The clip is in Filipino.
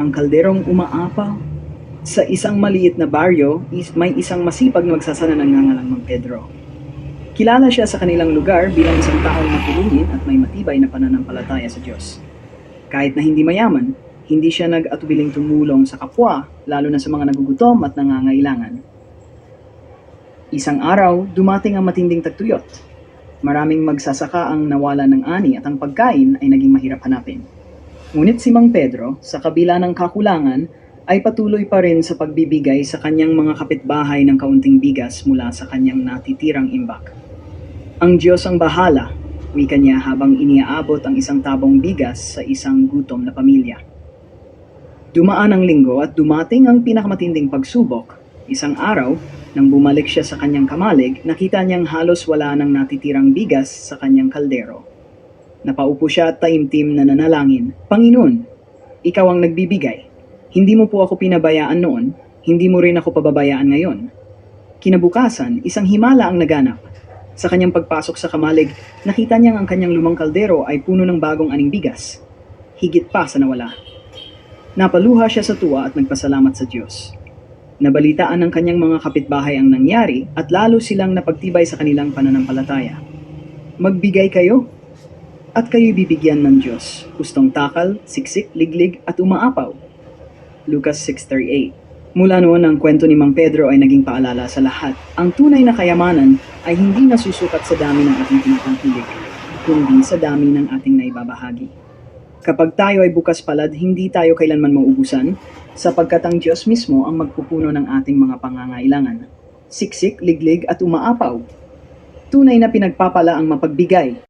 ang kalderong umaapaw. Sa isang maliit na baryo, is may isang masipag na magsasana ng ngangalang Mang Pedro. Kilala siya sa kanilang lugar bilang isang taong matulungin at may matibay na pananampalataya sa Diyos. Kahit na hindi mayaman, hindi siya nag-atubiling tumulong sa kapwa, lalo na sa mga nagugutom at nangangailangan. Isang araw, dumating ang matinding tagtuyot. Maraming magsasaka ang nawala ng ani at ang pagkain ay naging mahirap hanapin. Ngunit si Mang Pedro, sa kabila ng kakulangan, ay patuloy pa rin sa pagbibigay sa kanyang mga kapitbahay ng kaunting bigas mula sa kanyang natitirang imbak. Ang Diyos ang bahala, wika niya habang iniaabot ang isang tabong bigas sa isang gutom na pamilya. Dumaan ang linggo at dumating ang pinakamatinding pagsubok. Isang araw, nang bumalik siya sa kanyang kamalig, nakita niyang halos wala nang natitirang bigas sa kanyang kaldero. Napaupo siya at taimtim na nanalangin, Panginoon, ikaw ang nagbibigay. Hindi mo po ako pinabayaan noon, hindi mo rin ako pababayaan ngayon. Kinabukasan, isang himala ang naganap. Sa kanyang pagpasok sa kamalig, nakita niyang ang kanyang lumang kaldero ay puno ng bagong aning bigas. Higit pa sa nawala. Napaluha siya sa tuwa at nagpasalamat sa Diyos. Nabalitaan ng kanyang mga kapitbahay ang nangyari at lalo silang napagtibay sa kanilang pananampalataya. Magbigay kayo at kayo'y bibigyan ng Diyos. Hustong takal, siksik, liglig at umaapaw. Lucas 6.38 Mula noon ang kwento ni Mang Pedro ay naging paalala sa lahat. Ang tunay na kayamanan ay hindi nasusukat sa dami ng ating tinatangkilik, kundi sa dami ng ating naibabahagi. Kapag tayo ay bukas palad, hindi tayo kailanman mauubusan, sapagkat ang Diyos mismo ang magpupuno ng ating mga pangangailangan. Siksik, liglig at umaapaw. Tunay na pinagpapala ang mapagbigay,